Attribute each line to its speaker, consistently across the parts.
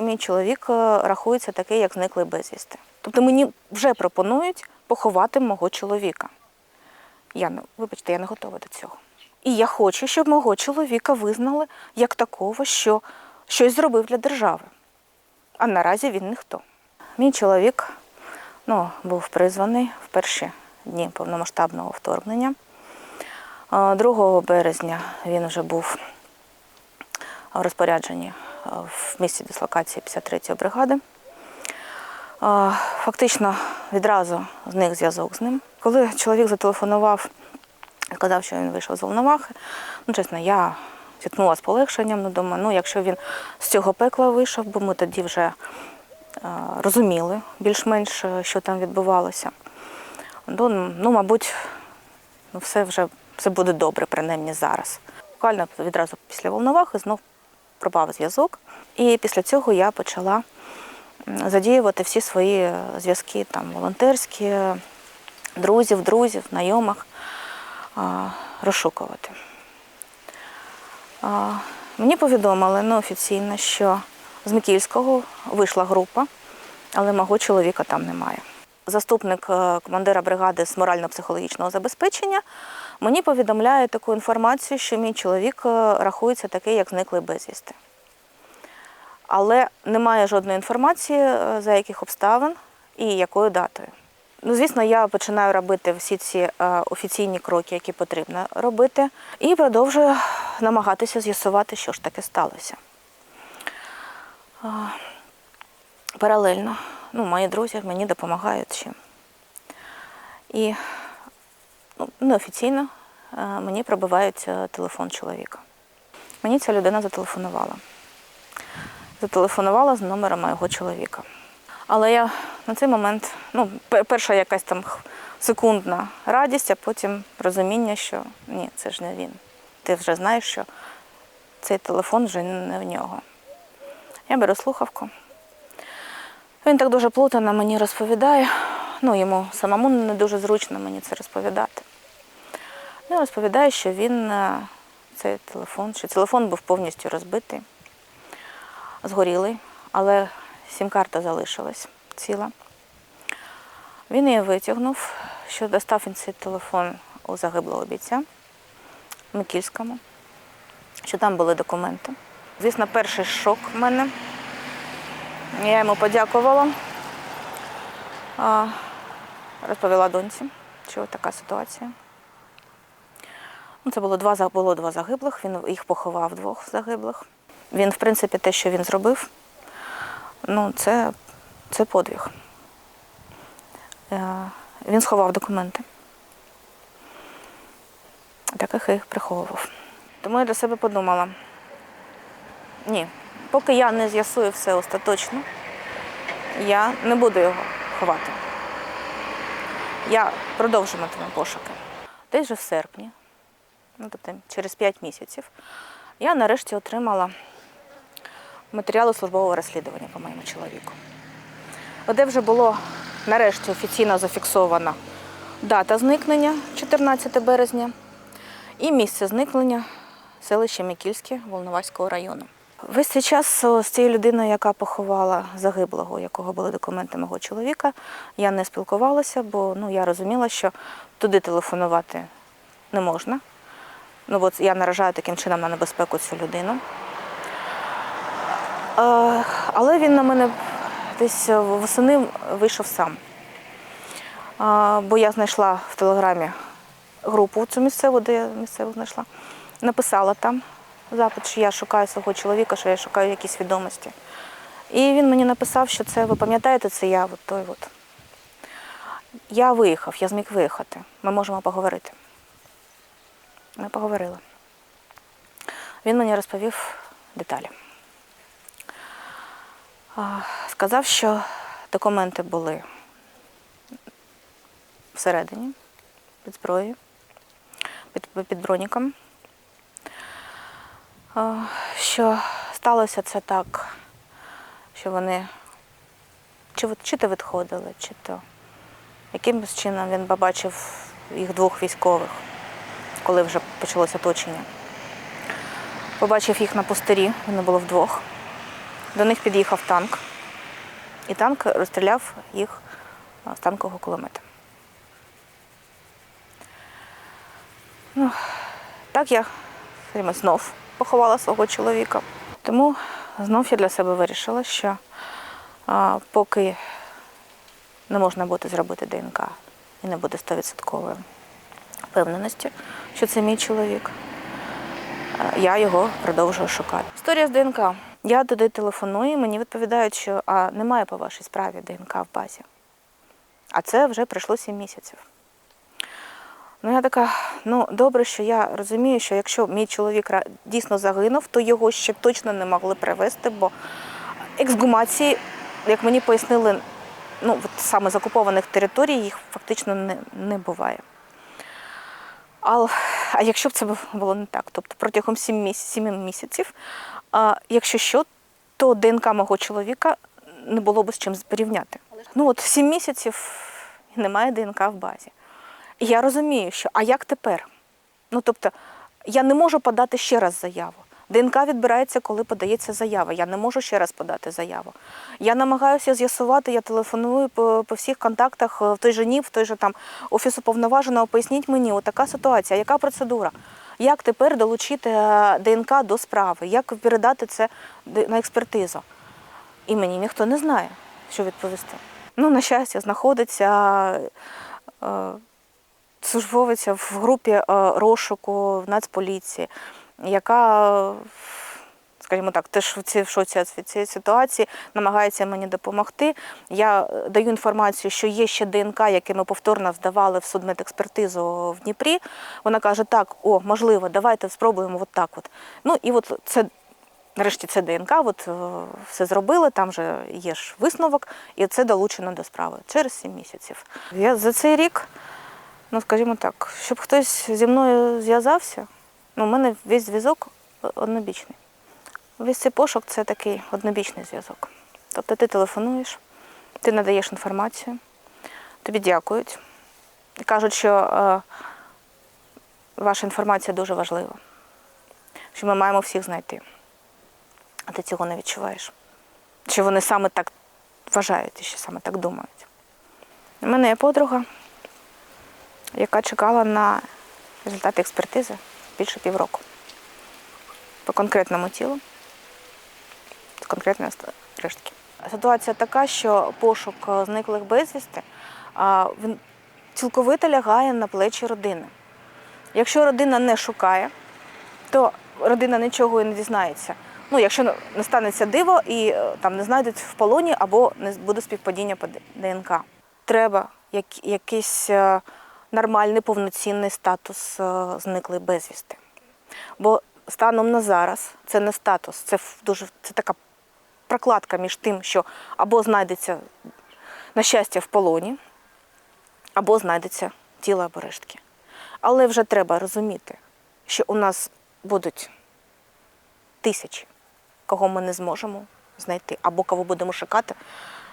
Speaker 1: Мій чоловік е, рахується такий, як зниклий безвісти. Тобто мені вже пропонують поховати мого чоловіка. Я не, вибачте, я не готова до цього. І я хочу, щоб мого чоловіка визнали як такого, що щось зробив для держави. А наразі він ніхто. Мій чоловік ну, був призваний в перші дні повномасштабного вторгнення. 2 березня він вже був в розпорядженні е, в місці дислокації 53-ї бригади. Фактично відразу зник зв'язок з ним. Коли чоловік зателефонував, сказав, що він вийшов з Волновахи, ну, чесно, я зіткнулася з полегшенням, ну, думаю, ну, якщо він з цього пекла вийшов, бо ми тоді вже е, розуміли більш-менш, е, що там відбувалося. Ну, ну мабуть, ну, все вже все буде добре, принаймні зараз. Буквально відразу після Волновахи знов пропав зв'язок. І після цього я почала задіювати всі свої е, зв'язки, там, волонтерські, е, друзів, друзів, знайомих, розшукувати. Мені повідомили неофіційно, що з Микільського вийшла група, але мого чоловіка там немає. Заступник е, командира бригади з морально-психологічного забезпечення мені повідомляє таку інформацію, що мій чоловік е, рахується такий, як зниклий безвісти. Але немає жодної інформації, е, за яких обставин і якою датою. Ну, звісно, я починаю робити всі ці е, офіційні кроки, які потрібно робити, і продовжую намагатися з'ясувати, що ж таке сталося. Паралельно, ну, мої друзі мені допомагають ще. І неофіційно е, мені пробивають е, телефон чоловіка. Мені ця людина зателефонувала. Зателефонувала з номера моєго чоловіка. Але я на цей момент, ну, перша якась там секундна радість, а потім розуміння, що ні, це ж не він. Ти вже знаєш, що цей телефон вже не в нього. Я беру слухавку. Він так дуже плутано мені розповідає. Ну, йому самому не дуже зручно мені це розповідати. Він розповідає, що він е, цей телефон, що телефон був повністю розбитий, згорілий, але сім-карта залишилась ціла. Він її витягнув, що достав він цей телефон у загиблого бійця в Микільському, що там були документи. Звісно, перший шок в мене. Я йому подякувала. Розповіла доньці, що така ситуація. Ну, Це було два, було два загиблих, він їх поховав двох загиблих. Він, в принципі, те, що він зробив, ну, це, це подвиг. Е, Він сховав документи. Таких їх приховував. Тому я для себе подумала: ні, поки я не з'ясую все остаточно, я не буду його ховати. Я продовжуватиму пошуки. Десь вже в серпні, ну, тобто через 5 місяців, я нарешті отримала матеріали службового розслідування по моєму чоловіку. Де вже було нарешті офіційно зафіксована дата зникнення 14 березня і місце зникнення селище Микільське Волноваського району. Весь цей час з цією людиною, яка поховала загиблого, якого були документи мого чоловіка, я не спілкувалася, бо ну, я розуміла, що туди телефонувати не можна. Ну, от я наражаю таким чином на небезпеку цю людину. Е, але він на мене десь восени вийшов сам. Е, бо я знайшла в телеграмі групу цю місцеву, де я місцеву знайшла. Написала там запит, що я шукаю свого чоловіка, що я шукаю якісь відомості. І він мені написав, що це, ви пам'ятаєте, це я, от той от. Я виїхав, я зміг виїхати. Ми можемо поговорити. Ми поговорили. Він мені розповів деталі. Сказав, що документи були всередині, під зброєю, під, під броніком. Що сталося це так, що вони чи, чи то відходили, чи то якимось чином він побачив їх двох військових, коли вже почалося оточення. Побачив їх на пустирі, вони було вдвох. до них під'їхав танк, і танк розстріляв їх з танкового кулемета. Ну, так я знов поховала свого чоловіка. Тому знов я для себе вирішила, що а, поки не можна буде зробити ДНК і не буде 100% впевненості, що це мій чоловік, е, я його продовжую шукати. Історія з ДНК. Я туди телефоную, мені відповідають, що а, немає по вашій справі ДНК в базі. А це вже пройшло 7 місяців. Ну, я така, ну добре, що я розумію, що якщо мій чоловік дійсно загинув, то його ще точно не могли привезти, бо ексгумації, як мені пояснили, ну, от саме з окупованих територій їх фактично не, не буває. А, а якщо б це було не так, тобто протягом 7 місяців, 7 місяців а, якщо що, то ДНК мого чоловіка не було б з чим порівняти. Ну от 7 місяців немає ДНК в базі. І я розумію, що а як тепер? Ну тобто, я не можу подати ще раз заяву. ДНК відбирається, коли подається заява. Я не можу ще раз подати заяву. Я намагаюся з'ясувати, я телефоную по, по всіх контактах е, в той же НІП, в той же там офісу повноваженого. Поясніть мені, отака ситуація, яка процедура? Як тепер долучити е, ДНК до справи? Як передати це на експертизу? І мені ніхто не знає, що відповісти. Ну, на щастя, знаходиться е, службовець в групі розшуку в Нацполіції, яка, скажімо так, теж в шоці цієї ситуації, намагається мені допомогти. Я даю інформацію, що є ще ДНК, яке ми повторно здавали в судмедекспертизу в Дніпрі. Вона каже: так, о, можливо, давайте спробуємо от так. От. Ну і от це. Нарешті це ДНК, от е, все зробили, там вже є ж висновок, і це долучено до справи через 7 місяців. Я за цей рік, ну скажімо так, щоб хтось зі мною зв'язався, ну, у мене весь зв'язок однобічний. Весь цей пошук це такий однобічний зв'язок. Тобто ти телефонуєш, ти надаєш інформацію, тобі дякують і кажуть, що е, ваша інформація дуже важлива, що ми маємо всіх знайти. А ти цього не відчуваєш. Чи вони саме так вважають і ще саме так думають. У мене є подруга, яка чекала на результати експертизи більше півроку. По конкретному тілу, конкретної рештки. Ситуація така, що пошук е, зниклих безвісти він цілковито лягає на плечі родини. Якщо родина не шукає, то родина нічого і не дізнається. Ну, якщо не станеться диво і е, там не знайдуть в полоні або не буде співпадіння по ДНК. Треба як, якийсь е, нормальний повноцінний статус е, зниклий безвісти. Бо станом на зараз це не статус, це дуже це така прокладка між тим, що або знайдеться на щастя в полоні, або знайдеться тіло або рештки. Але вже треба розуміти, що у нас будуть тисячі, кого ми не зможемо знайти, або кого будемо шукати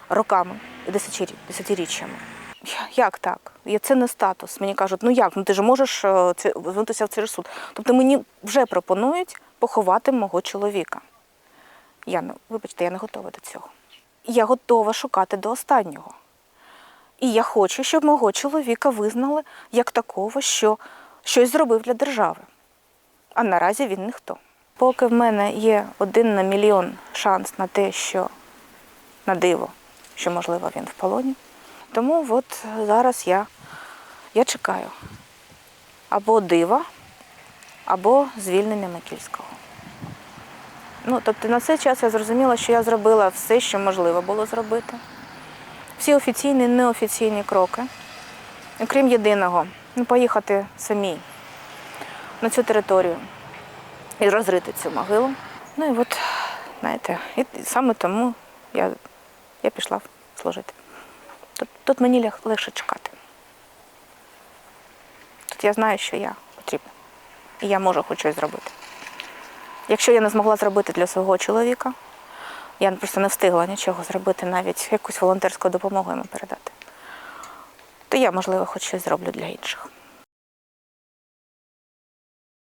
Speaker 1: роками і десятирі- десятиріччями. Як так? Це не статус. Мені кажуть, ну як, ну ти ж можеш е, звернутися в цей суд. Тобто мені вже пропонують поховати мого чоловіка. Я, вибачте, я не готова до цього. Я готова шукати до останнього. І я хочу, щоб мого чоловіка визнали як такого, що щось зробив для держави. А наразі він ніхто. Поки в мене є один на мільйон шанс на те, що на диво, що можливо він в полоні. Тому от зараз я, я чекаю або дива, або звільнення Микільського. Ну, тобто на цей час я зрозуміла, що я зробила все, що можливо було зробити. Всі офіційні і неофіційні кроки. Окрім єдиного, ну, поїхати самій на цю територію і розрити цю могилу. Ну і от, знаєте, і саме тому я, я пішла служити. Тут, мені легше чекати. Тут я знаю, що я потрібна. І я можу хоч щось зробити. Якщо я не змогла зробити для свого чоловіка, я просто не встигла нічого зробити, навіть якусь волонтерську допомогу йому передати, то я, можливо, хоч щось зроблю для інших.